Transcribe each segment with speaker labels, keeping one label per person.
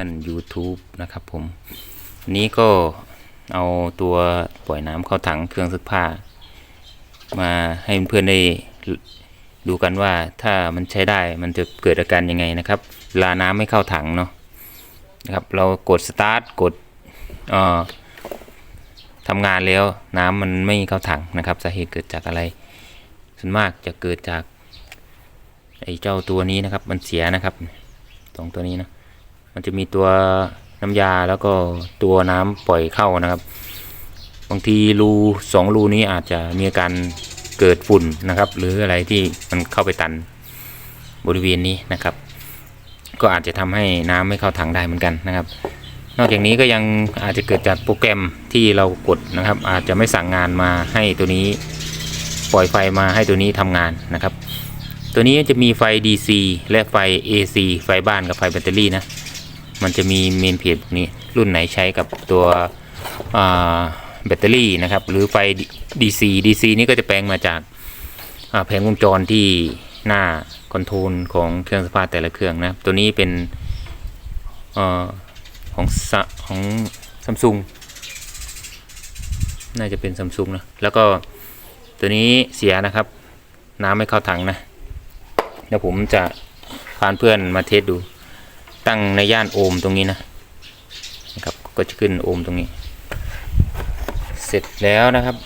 Speaker 1: าน YouTube นะครับผมนี้ก็เอาตัวปล่อยน้ำเข้าถังเครื่องซักผ้า มาให้เพื่อนๆได้ดูกันว่าถ้ามันใช้ได้มันจะเกิดอาการยังไงนะครับเวลาน้ำไม่เข้าถังเนาะนะครับเรากดสตาร์ทกดเอ่อทำงานแล้วน้ำมันไม่เข้าถังนะครับสาเหตุเกิดจากอะไร ส่วนมากจะเกิดจากไอ้เจ้าตัวนี้นะครับมันเสียนะครับสองตัวนี้นะ มันจะมีตัวน้ำยาแล้วก็ตัวน้ำปล่อยเข้านะครับ บางทีรูสองรูนี้อาจจะมีอาการเกิดฝุ่นนะครับ หรืออะไรที่มันเข้าไปตันบริเวณนี้นะครับ ก็อาจจะทำให้น้ำไม่เข้าถังได้เหมือนกันนะครับ นอกจากนี้ก็ยังอาจจะเกิดจากโปรแกรมที่เรากดนะครับ อาจจะไม่สั่งงานมาให้ตัวนี้ปล่อยไฟมาให้ตัวนี้ทำงานนะครับ ตัวนี้จะมีไฟ DC และไฟ AC ไฟบ้านกับไฟแบตเตอรี่นะ มันจะมีเมนเพจพวกนี้ รุ่นไหนใช้กับตัวแบตเตอรี่นะครับ หรือไฟ DC DC นี่ก็จะแปลงมาจากาแผงวงจรที่หน้าคอนโทรลของเครื่องสภาพแต่ละเครื่องนะ ตัวนี้เป็นอของของซัมซุงน่าจะเป็นซัมซุงนะ แล้วก็ตัวนี้เสียนะครับ น้ำไม่เข้าถังนะ เดี๋ยวผมจะพาเพื่อนมาเทสดู ตั้งในย่านโอห์มตรงนี้นะนะครับก็จะขึ้นโอห์มตรงนี้ เสร็จแล้วนะครับ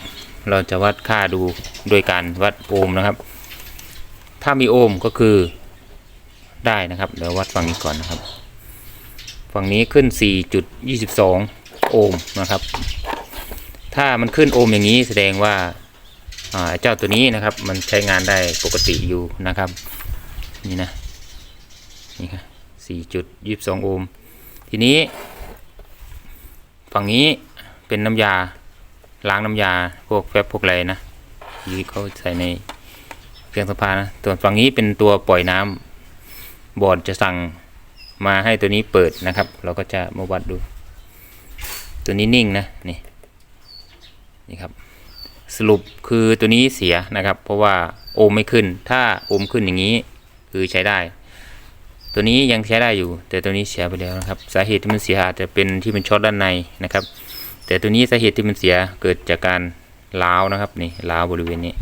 Speaker 1: เราจะวัดค่าดูโดยการวัดโอห์มนะครับ ถ้ามีโอห์มก็คือได้นะครับเดี๋ยววัดฝั่งนี้ก่อนนะครับ ฝั่งนี้ขึ้น 4.22 โอห์มนะครับ ถ้ามันขึ้นโอห์มอย่างนี้แสดงว่าเจ้าตัวนี้นะครับ มันใช้งานได้ปกติอยู่นะครับ นี่นะนี่ครับ สี่จุดยี่สิบสองโอห์ม ทีนี้ ฝั่งนี้เป็นน้ำยาล้างน้ำยาพวกแฟบพวกอะไรนะที่เขาใส่ในเครื่องซักผ้านะส่วนฝั่งนี้เป็นตัวปล่อยน้ำบอร์ดจะสั่งมาให้ตัวนี้เปิดนะครับ เราก็จะมาวัดดู ตัวนี้นิ่งนะนี่นี่ครับสรุปคือตัวนี้เสียนะครับ เพราะว่าโอห์มไม่ขึ้น ถ้าโอห์มขึ้นอย่างนี้คือใช้ได้ ตัวนี้ยังใช้ได้อยู่ แต่ตัวนี้เสียไปแล้วนะครับ สาเหตุที่มันเสียอาจจะเป็นที่มันช็อตด้านในนะครับ แต่ตัวนี้สาเหตุที่มันเสียเกิดจากการล้าวนะครับนี่ล้าวบริเวณนี้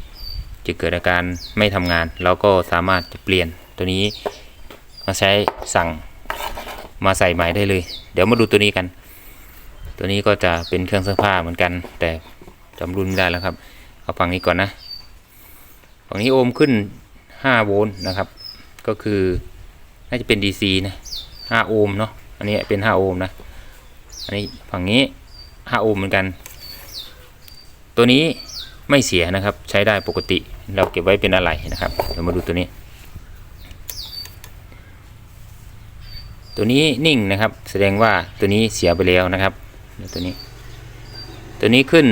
Speaker 1: จะเกิดอาการไม่ทำงาน เราก็สามารถจะเปลี่ยนตัวนี้มาใช้สั่งมาใส่ใหม่ได้เลย เดี๋ยวมาดูตัวนี้กัน ตัวนี้ก็จะเป็นเครื่องซักผ้าเหมือนกัน แต่จำรุ่นไม่ได้แล้วครับเอาฝั่งนี้ก่อนนะฝั่งนี้โอห์มขึ้น5โวลต์นะครับ ก็คือ น่าจะเป็น DC นะ5โอห์มเนาะอันนี้เป็น5โอห์มนะ อันนี้ฝั่งนี้5โอห์มเหมือนกัน ตัวนี้ไม่เสียนะครับใช้ได้ปกติเราเก็บไว้เป็นอะไรนะครับเดี๋ยวมาดูตัวนี้ ตัวนี้นิ่งนะครับ แสดงว่าตัวนี้เสียไปแล้วนะครับตัวนี้ ตัวนี้ขึ้น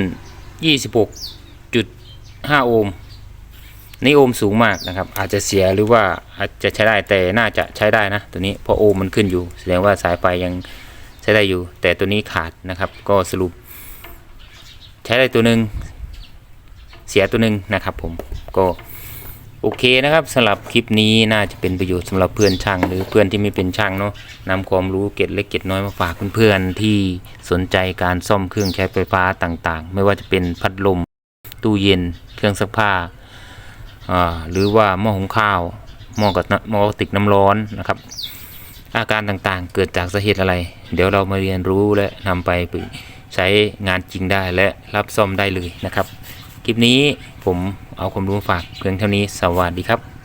Speaker 1: 26.5 โอห์ม นี่โอห์มสูงมากนะครับ อาจจะเสียหรือว่าอาจจะใช้ได้แต่น่าจะใช้ได้นะ ตัวนี้เพราะโอห์มมันขึ้นอยู่ แสดงว่าสายไฟยังใช้ได้อยู่ แต่ตัวนี้ขาดนะครับ ก็สรุป ใช้ได้ตัวหนึ่งเสียตัวหนึ่งนะครับ ผมก็โอเคนะครับสำหรับคลิปนี้น่าจะเป็นประโยชน์สำหรับเพื่อนช่าง หรือเพื่อนที่ไม่เป็นช่างเนาะนำความรู้เก็ดเล็กเก็ดน้อยมาฝากเพื่อนๆที่สนใจการซ่อมเครื่องใช้ไฟฟ้าต่างๆ ไม่ว่าจะเป็นพัดลม ตู้เย็น เครื่องซักผ้า หรือว่าหม้อหุงข้าวหม้อกับน้ำหม้อติกน้ำร้อนนะครับ อาการต่างๆเกิดจากสาเหตุอะไร เดี๋ยวเรามาเรียนรู้และนำไปใช้งานจริงได้และรับซ่อมได้เลยนะครับ คลิปนี้ผมเอาความรู้ฝากเพียงเท่านี้สวัสดีครับ